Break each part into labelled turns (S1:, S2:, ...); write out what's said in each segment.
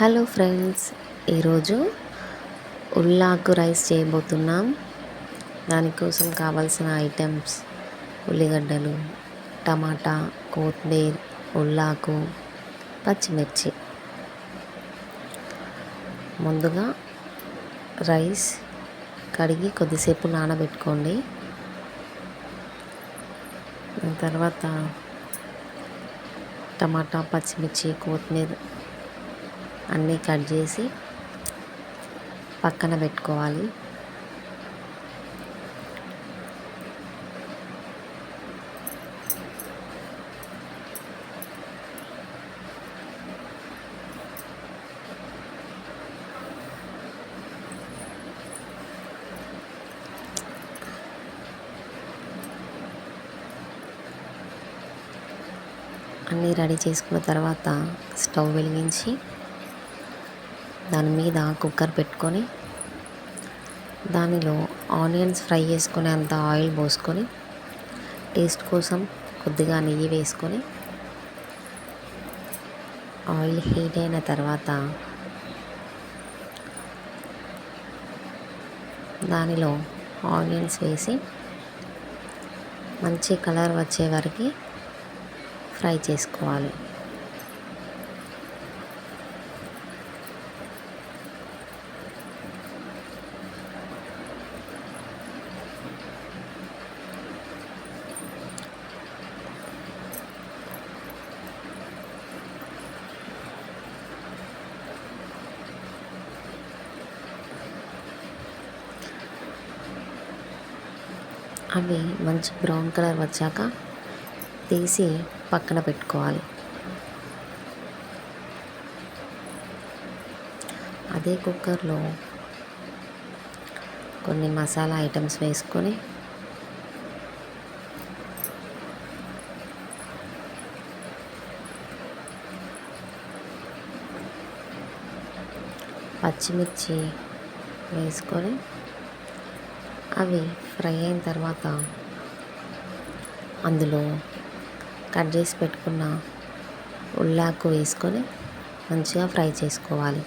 S1: Hello friends ఈరోజు ఉల్లాకు rice చేయబోతున్నాం. దానికోసం కావాల్సిన ఐటమ్స్ ఉల్లిగడ్డలు టమాటా కొత్తిమీర్ ఉల్లాకు పచ్చిమిర్చి. ముందుగా రైస్ కడిగి కొద్దిసేపు నానబెట్టుకోండి. తర్వాత టమాటా పచ్చిమిర్చి కొత్తిమీర అన్నీ కట్ చేసి పక్కన పెట్టుకోవాలి. అన్నీ రెడీ చేసుకున్న తర్వాత స్టవ్ వెలిగించి దాని మీద కుక్కర్ పెట్టుకొని దానిలో ఆనియన్స్ ఫ్రై చేసుకునే అంత ఆయిల్ పోసుకొని టేస్ట్ కోసం కొద్దిగా నెయ్యి వేసుకొని ఆయిల్ హీట్ అయిన తర్వాత దానిలో ఆనియన్స్ వేసి మంచి కలర్ వచ్చే వరకు ఫ్రై చేసుకోవాలి. అవి మంచి బ్రౌన్ కలర్ వచ్చాక తీసి పక్కన పెట్టుకోవాలి. అదే కుక్కర్లో కొన్ని మసాలా ఐటమ్స్ వేసుకొని పచ్చిమిర్చి వేసుకొని అవి ఫ్రై అయిన తర్వాత అందులో కట్ చేసి పెట్టుకున్న ఉల్లాకు వేసుకొని మంచిగా ఫ్రై చేసుకోవాలి.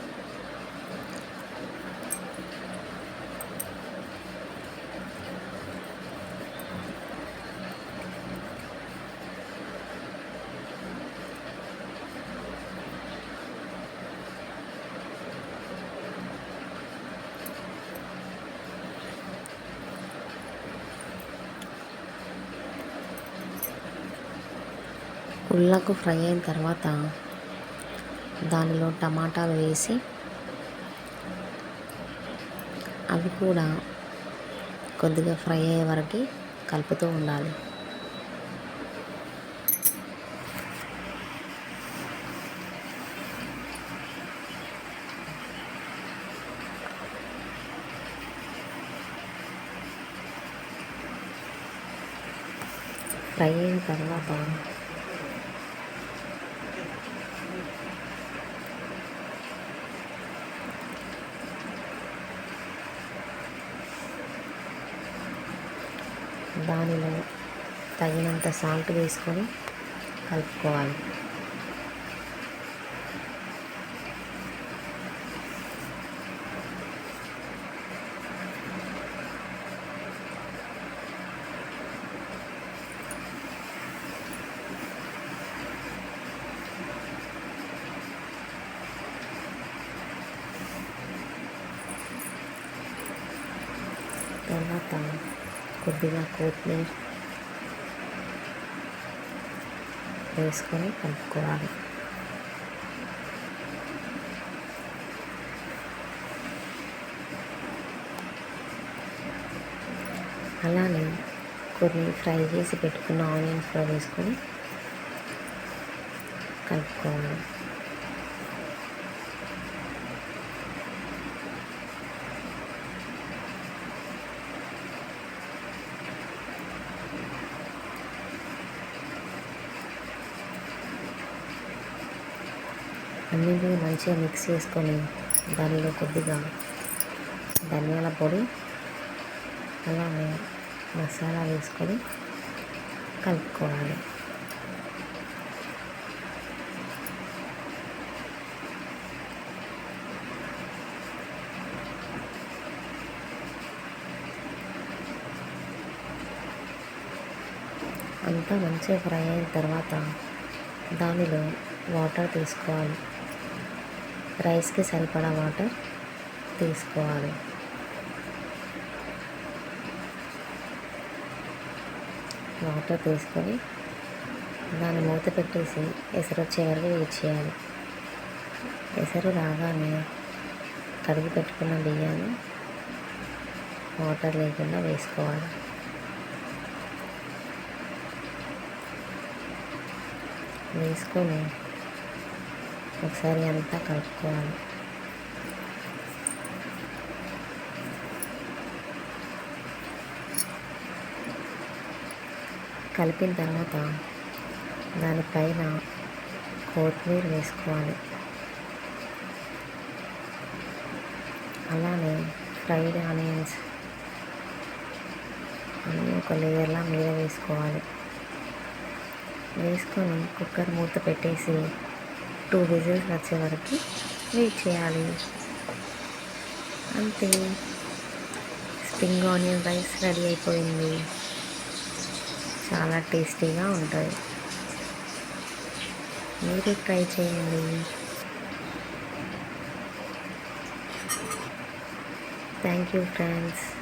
S1: ఉల్లకు ఫ్రై అయిన తర్వాత దానిలో టమాటాలు వేసి అవి కూడా కొద్దిగా ఫ్రై అయ్యే వరకు కలుపుతూ ఉండాలి. ఫ్రై అయిన తర్వాత దానిలో తగినంత సాల్ట్ వేసుకొని కలుపుకోవాలి. తర్వాత కొద్దిగా కొత్తిమీర వేసుకొని కలుపుకోవాలి. అలానే కొన్ని ఫ్రై చేసి పెట్టుకున్న ఆనియన్స్ కూడా వేసుకొని కలుపుకోవాలి. అన్నింటినీ మంచిగా మిక్స్ చేసుకొని దానిలో కొద్దిగా ధనియాల పొడి అలానే మసాలా వేసుకొని కలుపుకోవాలి. అంతా మంచిగా ఫ్రై అయిన తర్వాత దానిలో వాటర్ తీసుకోవాలి. రైస్కి సరిపడా వాటర్ తీసుకోవాలి. వాటర్ తీసుకొని దాన్ని మూత పెట్టేసి ఎసరు వచ్చే వరకు వెయిట్ చేయాలి ఎసరు రాగానే కడిగి పెట్టుకున్న బియ్యాన్ని వాటర్ లేకుండా వేసుకోవాలి. వేసుకొని ఒకసారి అంతా కలుపుకోవాలి. కలిపిన తర్వాత దానిపైన కొత్తిమీర వేసుకోవాలి. అలానే ఫ్రైడ్ ఆనియన్స్ అన్నీ ఒక లేయర్లా మీద వేసుకోవాలి. వేసుకొని కుక్కర్ మూత పెట్టేసి టూ విజిల్స్ వచ్చే వరకు వెయిట్ చేయాలి. అంతే. స్ప్రింగ్ ఆనియన్ రైస్ రెడీ అయిపోయింది. చాలా టేస్టీగా ఉంటుంది. మీరు ట్రై చేయండి. Thank you friends.